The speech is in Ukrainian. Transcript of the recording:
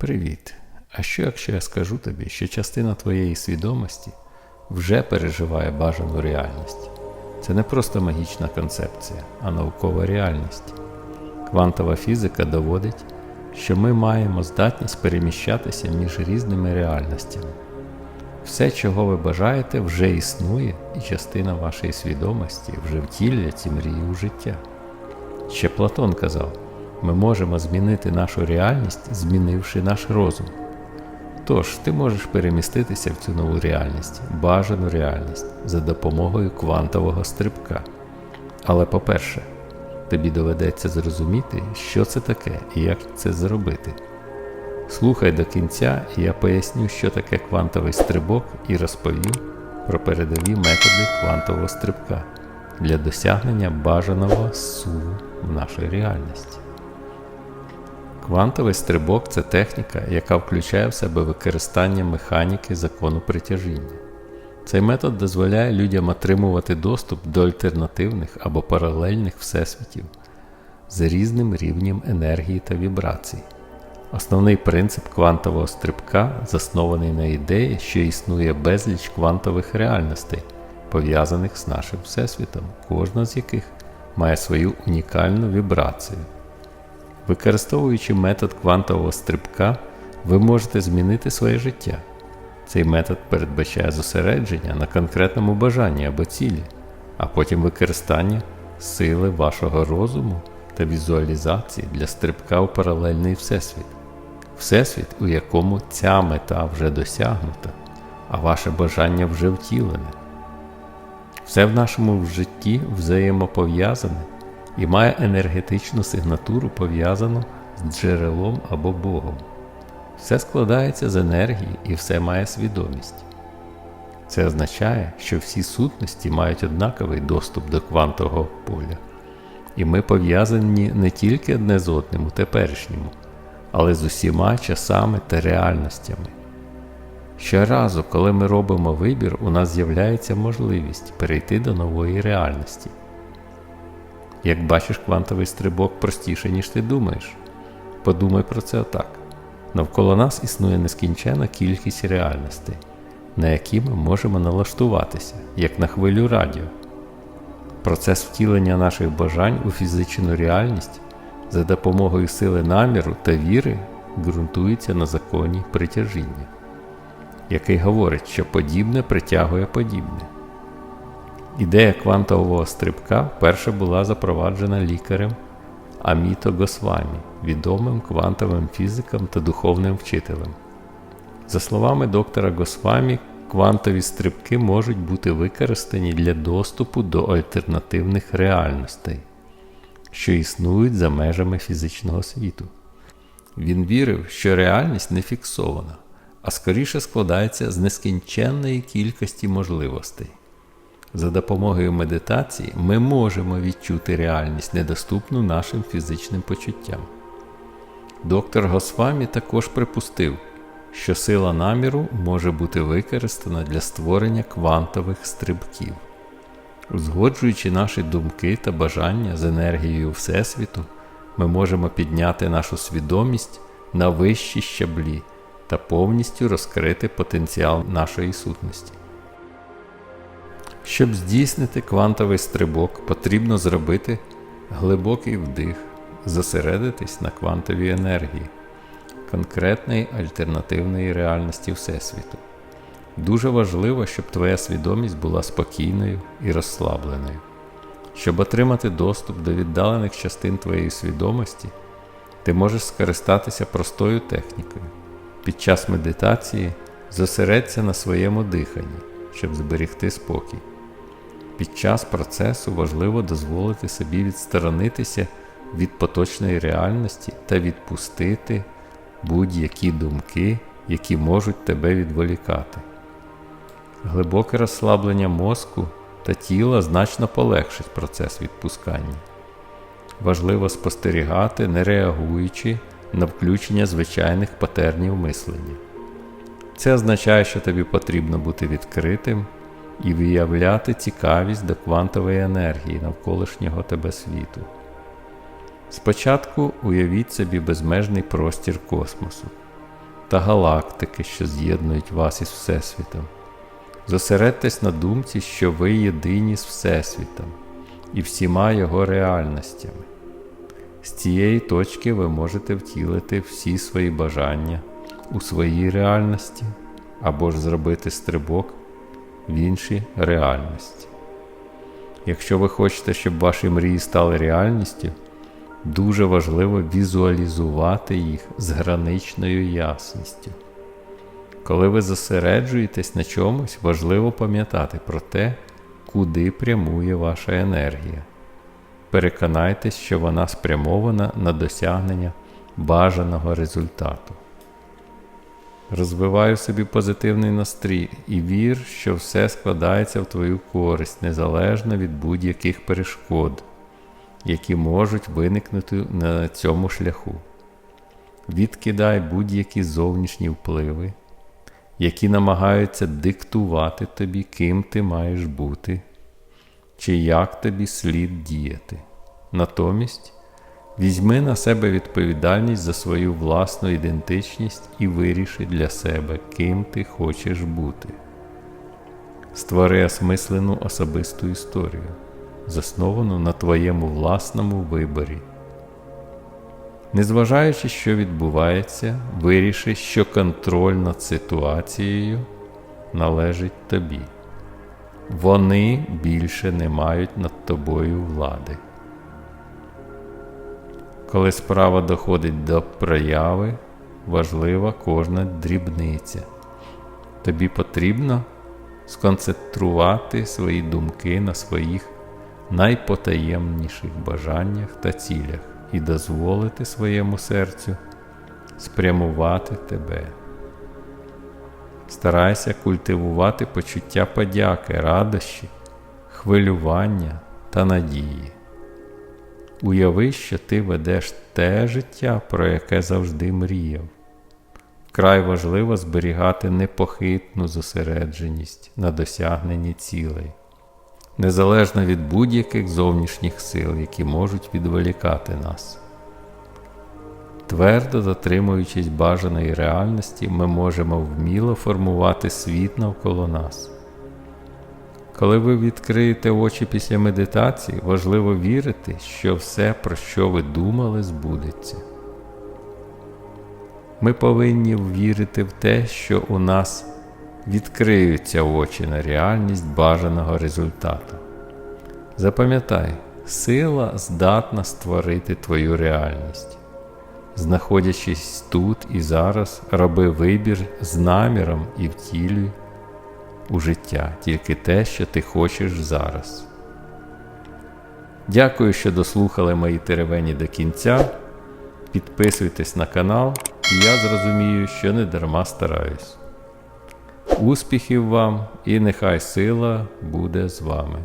Привіт! А що якщо я скажу тобі, що частина твоєї свідомості вже переживає бажану реальність? Це не просто магічна концепція, а наукова реальність. Квантова фізика доводить, що ми маємо здатність переміщатися між різними реальностями. Все, чого ви бажаєте, вже існує, і частина вашої свідомості вже втілює ці мрії у життя. Ще Платон казав, ми можемо змінити нашу реальність, змінивши наш розум. Тож, ти можеш переміститися в цю нову реальність, бажану реальність за допомогою квантового стрибка. Але по-перше, тобі доведеться зрозуміти, що це таке і як це зробити. Слухай до кінця, і я поясню, що таке квантовий стрибок, і розповім про передові методи квантового стрибка для досягнення бажаного суву в нашій реальності. Квантовий стрибок це техніка, яка включає в себе використання механіки закону притяжіння. Цей метод дозволяє людям отримувати доступ до альтернативних або паралельних всесвітів з різним рівнем енергії та вібрацій. Основний принцип квантового стрибка заснований на ідеї, що існує безліч квантових реальностей, пов'язаних з нашим всесвітом, кожна з яких має свою унікальну вібрацію. Використовуючи метод квантового стрибка, ви можете змінити своє життя. Цей метод передбачає зосередження на конкретному бажанні або цілі, а потім використання сили вашого розуму та візуалізації для стрибка у паралельний всесвіт. Всесвіт, у якому ця мета вже досягнута, а ваше бажання вже втілене. Все в нашому житті взаємопов'язане і має енергетичну сигнатуру пов'язану з джерелом або Богом. Все складається з енергії і все має свідомість. Це означає, що всі сутності мають однаковий доступ до квантового поля, і ми пов'язані не тільки одне з одним у теперішньому, але з усіма часами та реальностями. Щоразу, коли ми робимо вибір, у нас з'являється можливість перейти до нової реальності. Як бачиш, квантовий стрибок простіше, ніж ти думаєш. Подумай про це отак. Навколо нас існує нескінчена кількість реальностей, на які ми можемо налаштуватися, як на хвилю радіо. Процес втілення наших бажань у фізичну реальність за допомогою сили наміру та віри ґрунтується на законі притяжіння, який говорить, що подібне притягує подібне. Ідея квантового стрибка вперше була запроваджена лікарем Аміто Госвамі, відомим квантовим фізиком та духовним вчителем. За словами доктора Госвамі, квантові стрибки можуть бути використані для доступу до альтернативних реальностей, що існують за межами фізичного світу. Він вірив, що реальність не фіксована, а скоріше складається з нескінченної кількості можливостей. За допомогою медитації ми можемо відчути реальність, недоступну нашим фізичним почуттям. Доктор Госвамі також припустив, що сила наміру може бути використана для створення квантових стрибків. Узгоджуючи наші думки та бажання з енергією Всесвіту, ми можемо підняти нашу свідомість на вищі щаблі та повністю розкрити потенціал нашої сутності. Щоб здійснити квантовий стрибок, потрібно зробити глибокий вдих, зосередитись на квантовій енергії, конкретної альтернативної реальності Всесвіту. Дуже важливо, щоб твоя свідомість була спокійною і розслабленою. Щоб отримати доступ до віддалених частин твоєї свідомості, ти можеш скористатися простою технікою. Під час медитації зосередься на своєму диханні, щоб зберігти спокій. Під час процесу важливо дозволити собі відсторонитися від поточної реальності та відпустити будь-які думки, які можуть тебе відволікати. Глибоке розслаблення мозку та тіла значно полегшить процес відпускання. Важливо спостерігати, не реагуючи на включення звичайних патернів мислення. Це означає, що тобі потрібно бути відкритим і виявляти цікавість до квантової енергії навколишнього тебе світу. Спочатку уявіть собі безмежний простір космосу. та галактики, що з'єднують вас із Всесвітом. Зосередьтесь на думці, що ви єдині з Всесвітом і всіма його реальностями. З цієї точки ви можете втілити всі свої бажання у своїй реальності або ж зробити стрибок в інші реальності. Якщо ви хочете, щоб ваші мрії стали реальністю, дуже важливо візуалізувати їх з граничною ясністю. Коли ви зосереджуєтесь на чомусь, важливо пам'ятати про те, куди прямує ваша енергія. Переконайтесь, що вона спрямована на досягнення бажаного результату. Розвиваю собі позитивний настрій і вір, що все складається в твою користь незалежно від будь-яких перешкод, які можуть виникнути на цьому шляху. Відкидай будь-які зовнішні впливи, які намагаються диктувати тобі, ким ти маєш бути, чи як тобі слід діяти. Натомість візьми на себе відповідальність за свою власну ідентичність і виріши для себе, ким ти хочеш бути. Створи осмислену особисту історію, засновану на твоєму власному виборі. Незважаючи, що відбувається, виріши, що контроль над ситуацією належить тобі. Вони більше не мають над тобою влади. Коли справа доходить до прояви, важлива кожна дрібниця. Тобі потрібно сконцентрувати свої думки на своїх найпотаємніших бажаннях та цілях і дозволити своєму серцю спрямувати тебе. Старайся культивувати почуття подяки, радощі, хвилювання та надії. Уяви, що ти ведеш те життя, про яке завжди мріяв. Вкрай важливо зберігати непохитну зосередженість на досягненні цілей, незалежно від будь-яких зовнішніх сил, які можуть відволікати нас. Твердо дотримуючись бажаної реальності, ми можемо вміло формувати світ навколо нас. Коли ви відкриєте очі після медитації, важливо вірити, що все, про що ви думали, збудеться. Ми повинні вірити в те, що у нас відкриються очі на реальність бажаного результату. Запам'ятай, сила здатна створити твою реальність. Знаходячись тут і зараз, роби вибір з наміром і втілюй у життя тільки те, що ти хочеш зараз. Дякую, що дослухали мої теревені до кінця. Підписуйтесь на канал, і я зрозумію, що не дарма стараюсь. Успіхів вам і нехай сила буде з вами.